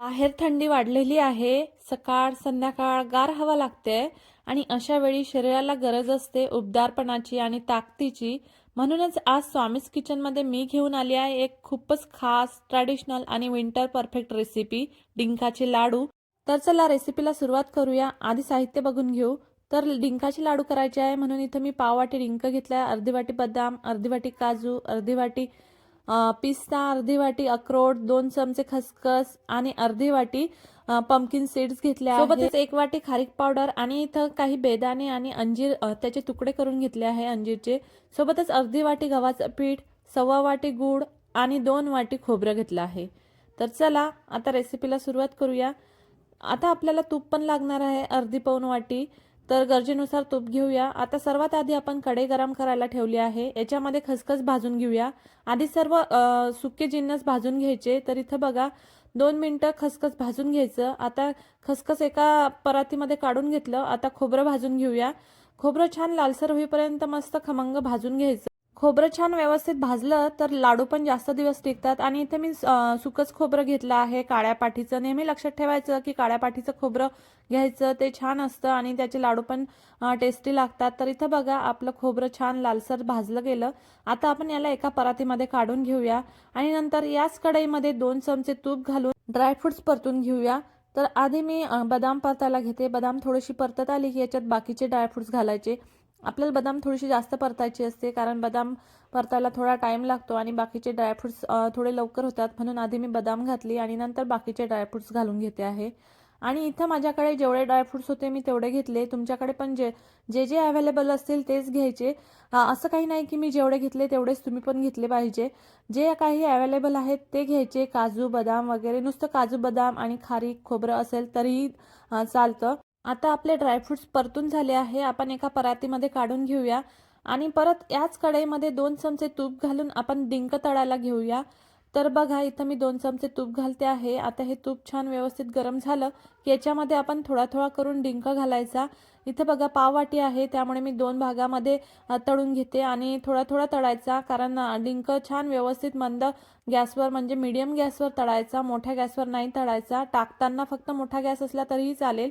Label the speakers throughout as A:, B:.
A: बाहेर थंडी वाढलेली आहे. सकाळ संध्याकाळ गार हवा लागते आणि अशा वेळी शरीराला गरज असते उबदारपणाची आणि ताकदीची. म्हणूनच आज स्वामीज किचनमध्ये मी घेऊन आली आहे एक खूपच खास ट्रॅडिशनल आणि विंटर परफेक्ट रेसिपी डिंकाचे लाडू. तर चला रेसिपीला सुरुवात करूया. आधी साहित्य बघून घेऊ. तर डिंकाचे लाडू करायचे आहे. म्हणून इथं मी पाव वाटी डिंक घेतला अर्धी वाटी बदाम अर्धी वाटी काजू अर्धी वाटी पिस्ता अर्धी वाटी अक्रोड दोन चमचे खसखस आणि अर्धी वाटी पंपकिन सीड्स घेतल्या सोबतच एक वाटी खारीक पावडर आणि इथं काही बेदाणे आणि अंजीर त्याचे तुकडे करून घेतले आहे अंजीरचे. सोबतच अर्धी वाटी गव्हाचं पीठ सव्वा वाटी गूळ आणि दोन वाटी खोबरं घेतलं आहे. तर चला आता रेसिपीला सुरुवात करूया. आता आपल्याला तूप पण लागणार आहे अर्धी पाऊन वाटी. तर गरजेनुसार तूप घेऊया. आता सर्वात आधी आपण कढई गरम करायला ठेवली आहे. याच्यामध्ये खसखस भाजून घेऊया. आधी सर्व सुके जिन्नस भाजून घ्यायचे. तर इथं बघा दोन मिनटं खसखस भाजून घ्यायचं. आता खसखस एका परातीमध्ये काढून घेतलं. आता खोबरं भाजून घेऊया. खोबरं छान लालसर होईपर्यंत मस्त खमंग भाजून घ्यायचं. खोबरं छान व्यवस्थित भाजलं तर लाडू पण जास्त दिवस टिकतात. आणि इथे मी सुकंच खोबरं घेतलं आहे काळ्या पाठीचं. नेहमी लक्षात ठेवायचं की काळ्या पाठीचं खोबरं घ्यायचं ते छान असतं आणि त्याचे लाडू पण टेस्टी लागतात. तर इथं बघा आपलं खोबरं छान लालसर भाजलं गेलं. आता आपण याला एका परातीमध्ये काढून घेऊया. आणि नंतर याच कढईमध्ये दोन चमचे तूप घालून ड्रायफ्रुट्स परतून घेऊया. तर आधी मी बदाम परतायला घेते. बदाम थोडीशी परतत आली की याच्यात बाकीचे ड्रायफ्रुट्स घालायचे. आपल्याला बदाम थोडीशी जास्त परतायची असते कारण बदाम परतायला थोडा टाइम लागतो आणि बाकीचे ड्रायफ्रुट्स थोडे लवकर होतात. म्हणून आधी मी बदाम घातली आणि नंतर बाकीचे ड्रायफ्रुट्स घालून घेते आहे. आणि इथं माझ्याकडे जेवढे ड्रायफ्रुट्स होते मी तेवढे घेतले. तुमच्याकडे पण जे जे जे अवेलेबल असतील तेच घ्यायचे. असं काही नाही की मी जेवढे घेतले तेवढेच तुम्ही पण घेतले पाहिजे. जे काही अवेलेबल आहेत ते घ्यायचे. काजू बदाम वगैरे नुसतं काजू बदाम आणि खारीक खोबरं असेल तरीही चालतं. आता आपले ड्रायफ्रुट्स परतून झाले आहे. आपण एका परातीमध्ये काढून घेऊया. आणि परत याच कढईमध्ये दोन चमचे तूप घालून आपण डिंक तळायला घेऊया. तर बघा इथं मी दोन चमचे तूप घालते आहे. आता हे तूप छान व्यवस्थित गरम झालं की याच्यामध्ये आपण थोडा थोडा करून डिंक घालायचा. इथं बघा पाववाटी आहे. त्यामुळे मी दोन भागामध्ये तळून घेते आणि थोडा थोडा तळायचा कारण डिंक छान व्यवस्थित मंद गॅसवर म्हणजे मीडियम गॅसवर तळायचा. मोठ्या गॅसवर नाही तळायचा. टाकताना फक्त मोठा गॅस असला तरीही चालेल.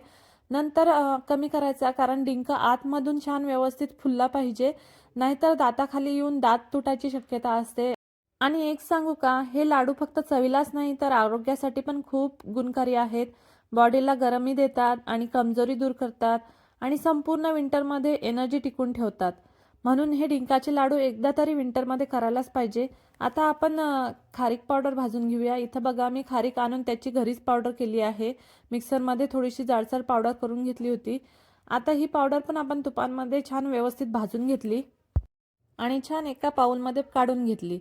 A: नंतर कमी करायचा कारण डिंक आतमधून छान व्यवस्थित फुलला पाहिजे. नाहीतर दाताखाली येऊन दात तुटायची शक्यता असते. आणि एक सांगू का हे लाडू फक्त चवीलाच नाही तर आरोग्यासाठी पण खूप गुणकारी आहेत. बॉडीला गरमी देतात आणि कमजोरी दूर करतात आणि संपूर्ण विंटरमध्ये एनर्जी टिकून ठेवतात. म्हणून हे डिंकाचे लाडू एकदा तरी विंटरमध्ये करायलाच पाहिजे. आता आपण खारीक पावडर भाजून घेऊया. इथं बघा मी खारीक आणून त्याची घरीच पावडर केली आहे. मिक्सरमध्ये थोडीशी जाडसर पावडर करून घेतली होती. आता ही पावडर पण आपण तुपांमध्ये छान व्यवस्थित भाजून घेतली आणि छान एका पाऊलमध्ये काढून घेतली.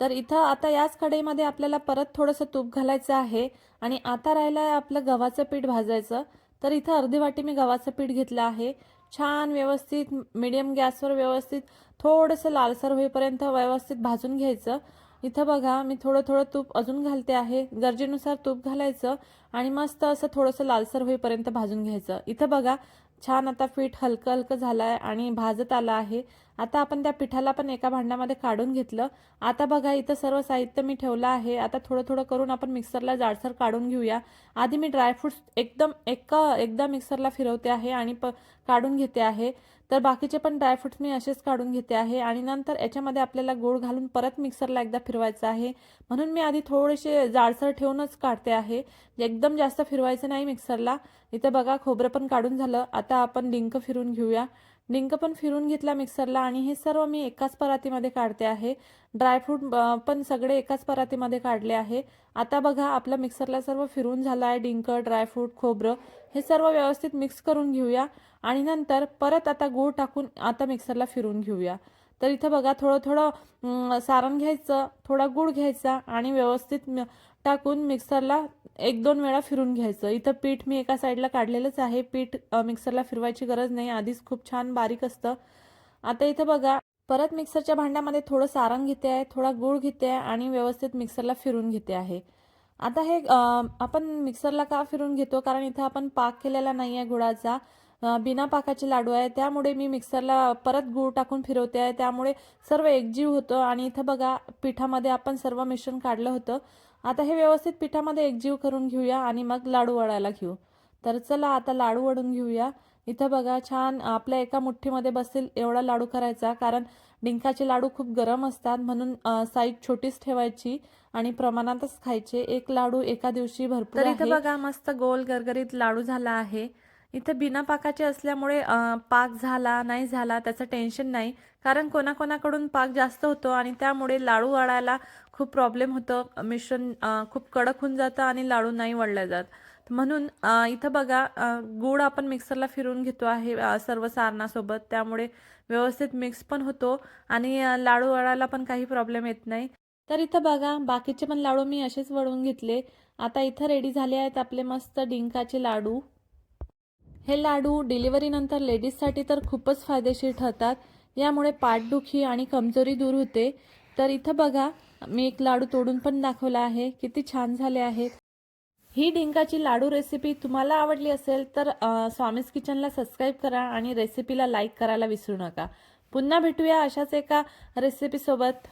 A: तर इथं आता याच कढईमध्ये आपल्याला परत थोडंसं तूप घालायचं आहे आणि आता राहिलं आहे आपलं गव्हाचं पीठ भाजायचं. तर इथं अर्धी वाटी मी गव्हाचं पीठ घेतलं आहे. छान व्यवस्थित मिडियम गॅसवर व्यवस्थित थोडंसं लालसर होईपर्यंत व्यवस्थित भाजून घ्यायचं. इथं बघा मी थोडं थोडं तूप अजून घालते आहे. गरजेनुसार तूप घालायचं आणि मस्त असं थोडंसं लालसर होईपर्यंत भाजून घ्यायचं. इथं बघा छान आता पीठ हलकं हलकं झालं आहे आणि भाजत आलं आहे. आता आपण त्या पिठाला पण एका भांड्यामध्ये काढून घेतलं. आता बघा इथं सर्व साहित्य मी ठेवलं आहे. आता थोडं थोडं करून आपण मिक्सरला जाडसर काढून घेऊया. आधी मी ड्रायफ्रुट्स एकदम एका एकदा मिक्सरला फिरवते आहे आणि प काढून घेते आहे. तर बाकीचे पण ड्रायफ्रुट्स मी असेच काढून घेते आहे. आणि नंतर याच्यामध्ये आपल्याला गोळ घालून परत मिक्सरला एकदा फिरवायचं आहे. म्हणून मी आधी थोडेसे जाडसर ठेवूनच काढते आहे. एकदम जास्त फिरवायचं नाही मिक्सरला इथं बघा खोबरं पण काढून झालं. आता आपण डिंक फिरून घेऊया. डिंक पण फिरून घेतला मिक्सरला आणि हे सर्व मी एकाच परातीमध्ये काढते आहे. ड्रायफ्रूट पण सगळे एकाच परातीमध्ये काढले आहे. आता बघा आपला मिक्सरला सर्व फिरून झालं आहे डिंक ड्रायफ्रूट खोबरं हे सर्व व्यवस्थित मिक्स करून घेऊया. आणि नंतर परत आता गूळ टाकून आता मिक्सरला फिरून घेऊया. तर इथं बघा थोडं थोडं सारण घ्यायचं थोडा गूळ घ्यायचा आणि व्यवस्थित म- टाकून मिक्सरला एक दोन वेळा फिरून घ्यायचं. इथं पीठ मी एका साईडला काढलेलंच आहे. पीठ मिक्सरला फिरवायची गरज नाही. आधीच खूप छान बारीक असतं. आता इथं बघा परत मिक्सरच्या भांड्यामध्ये थोडं सारण घेते आहे थोडा गूळ घेते आहे आणि व्यवस्थित मिक्सरला फिरून घेते आहे. आता हे आपण मिक्सरला का फिरून घेतो? कारण इथं आपण पाक केलेला नाही आहे गुळाचा. बिना पाकाचे लाडू आहे. त्यामुळे मी मिक्सरला परत गूळ टाकून फिरवते आहे. त्यामुळे सर्व एकजीव होतं आणि इथं बघा पिठामध्ये आपण सर्व मिश्रण काढलं होतं. आता हे व्यवस्थित पिठामध्ये एकजीव करून घेऊया आणि मग लाडू वळायला घेऊ. तर चला आता लाडू वळून घेऊया. इथं बघा छान आपल्या एका मुठ्ठीमध्ये बसेल एवढा लाडू करायचा कारण डिंकाचे लाडू खूप गरम असतात म्हणून साईज छोटीच ठेवायची आणि प्रमाणातच खायचे. एक लाडू एका दिवशी भरपूर तर इथं बघा मस्त गोल गरगरीत लाडू झाला आहे. इथं बिना पाकाचे असल्यामुळे पाक झाला नाही झाला त्याचं टेन्शन नाही. कारण कोणाकोणाकडून पाक जास्त होतो आणि त्यामुळे लाडू वळायला खूप प्रॉब्लेम होतो. मिश्रण खूप कडक होऊन जातं आणि लाडू नाही वळले जात. म्हणून इथं बघा गूळ आपण मिक्सरला फिरून घेतो आहे सर्व सारणासोबत. त्यामुळे व्यवस्थित मिक्स पण होतो आणि लाडू वळायला पण काही प्रॉब्लेम येत नाही. तर इथं बघा बाकीचे पण लाडू मी असेच वळवून घेतले. आता इथं रेडी झाले आहेत आपले मस्त डिंकाचे लाडू. हे लाडू डिलिव्हरीनंतर लेडीजसाठी तर खूपच फायदेशीर ठरतात. यामुळे पाठदुखी आणि कमजोरी दूर होते. तर इथं बघा मी एक लाडू तोडून पण दाखवला आहे. किती छान झाले आहेत. ही डिंकाची लाडू रेसिपी तुम्हाला आवडली असेल तर स्वामीज किचनला सबस्क्राईब करा आणि रेसिपीला लाईक करायला विसरू नका. पुन्हा भेटूया अशाच एका रेसिपीसोबत